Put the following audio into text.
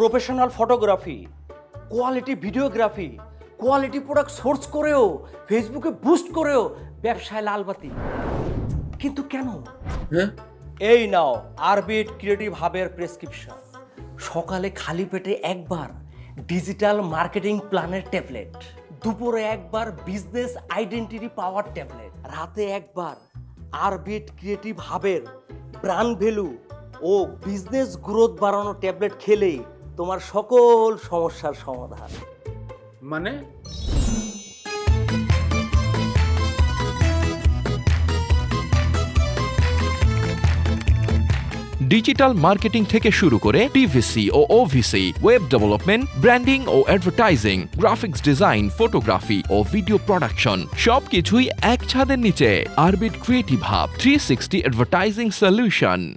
Professional photography quality videography quality product source করেও ফেসবুকে boost করেও ব্যবসায় লালবাতি কিন্তু কেন? হ্যাঁ? এই নাও আরবিট ক্রিয়েটিভ হাবের প্রেসক্রিপশন সকালে খালি পেটে একবার ডিজিটাল মার্কেটিং প্ল্যানের ট্যাবলেট দুপুরে একবার বিজনেস আইডেন্টিটি পাওয়ার ট্যাবলেট রাতে একবার আরবিট ক্রিয়েটিভ হাবের ব্র্যান্ড ভ্যালু ও বিজনেস গ্রোথ বাড়ানো ট্যাবলেট খেলেই তোমার সকল সমস্যার সমাধান। মানে? ডিজিটাল মার্কেটিং থেকে শুরু করে টিভিসি ও ওভিসি ওয়েব ডেভেলপমেন্ট ব্র্যান্ডিং ও অ্যাডভার্টাইজিং গ্রাফিক্স ডিজাইন ফটোগ্রাফি ও ভিডিও প্রোডাকশন সব কিছুই এক ছাদের নিচে। Orbit creative hub three sixty advertising solution